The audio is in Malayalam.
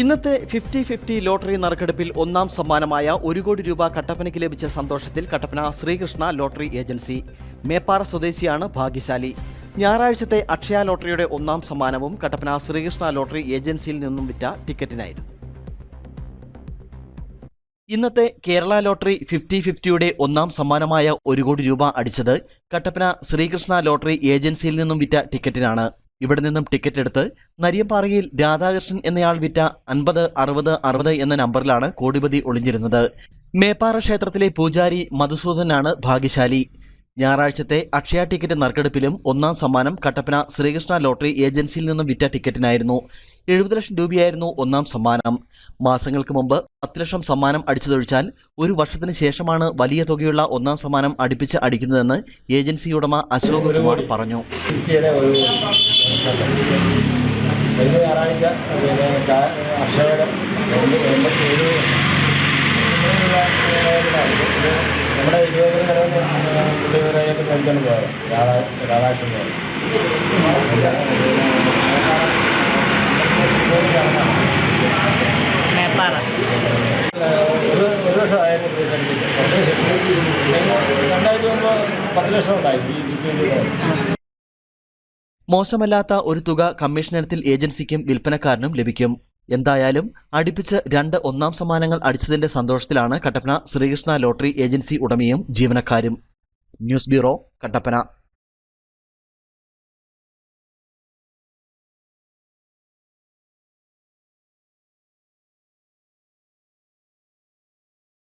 ഇന്നത്തെ ഫിഫ്റ്റി ഫിഫ്റ്റി ലോട്ടറി നറുക്കെടുപ്പിൽ ഒന്നാം സമ്മാനമായ ഒരു കോടി രൂപ കട്ടപ്പനയ്ക്ക് ലഭിച്ച സന്തോഷത്തിൽ കട്ടപ്പന ശ്രീകൃഷ്ണ ലോട്ടറി ഏജൻസി. മേപ്പാറ സ്വദേശിയാണ് ഭാഗ്യശാലി. ഞായറാഴ്ചത്തെ അക്ഷയ ലോട്ടറിയുടെ ഒന്നാം സമ്മാനവും കട്ടപ്പന ശ്രീകൃഷ്ണ ലോട്ടറി ഏജൻസിയിൽ നിന്നും വിറ്റ ടിക്കറ്റിനായിരുന്നു. ഇന്നത്തെ കേരള ലോട്ടറി ഫിഫ്റ്റി ഫിഫ്റ്റിയുടെ ഒന്നാം സമ്മാനമായ ഒരു കോടി രൂപ അടിച്ചത് കട്ടപ്പന ശ്രീകൃഷ്ണ ലോട്ടറി ഏജൻസിയിൽ നിന്നും വിറ്റ ടിക്കറ്റിനാണ്. ഇവിടെ നിന്നും ടിക്കറ്റ് എടുത്ത് നരിയമ്പാറയിൽ രാധാകൃഷ്ണൻ എന്നയാൾ വിറ്റ അൻപത് അറുപത് അറുപത് എന്ന നമ്പറിലാണ് കോടിപതി ഒളിഞ്ഞിരുന്നത്. മേപ്പാറ ക്ഷേത്രത്തിലെ പൂജാരി മധുസൂദനാണ് ഭാഗ്യശാലി. ഞായറാഴ്ചത്തെ അക്ഷയ ടിക്കറ്റ് നറുക്കെടുപ്പിലും ഒന്നാം സമ്മാനം കട്ടപ്പന ശ്രീകൃഷ്ണ ലോട്ടറി ഏജൻസിയിൽ നിന്നും വിറ്റ ടിക്കറ്റിനായിരുന്നു എഴുപത് ലക്ഷം രൂപയായിരുന്നു ഒന്നാം സമ്മാനം. മാസങ്ങൾക്ക് മുമ്പ് പത്ത് ലക്ഷം സമ്മാനം അടിച്ചതൊഴിച്ചാൽ ഒരു വർഷത്തിന് ശേഷമാണ് വലിയ തുകയുള്ള ഒന്നാം സമ്മാനം അടുപ്പിച്ച് അടിക്കുന്നതെന്ന് ഏജൻസി ഉടമ അശോക് കുമാർ പറഞ്ഞു. ഞായറാഴ്ച പോയത് മേപ്പാറ ഒരു ഒരു ലക്ഷം ആയിരുന്നു രണ്ടായിരത്തി ഒമ്പത് മോശമല്ലാത്ത ഒരു തുക കമ്മീഷനത്തിൽ ഏജൻസിക്കും വിൽപ്പനക്കാരനും ലഭിക്കും. എന്തായാലും അടുപ്പിച്ച് രണ്ട് ഒന്നാം സമ്മാനങ്ങൾ അടിച്ചതിന്റെ സന്തോഷത്തിലാണ് കട്ടപ്പന ശ്രീകൃഷ്ണ ലോട്ടറി ഏജൻസി ഉടമയും ജീവനക്കാരും. News bureau Kattappana.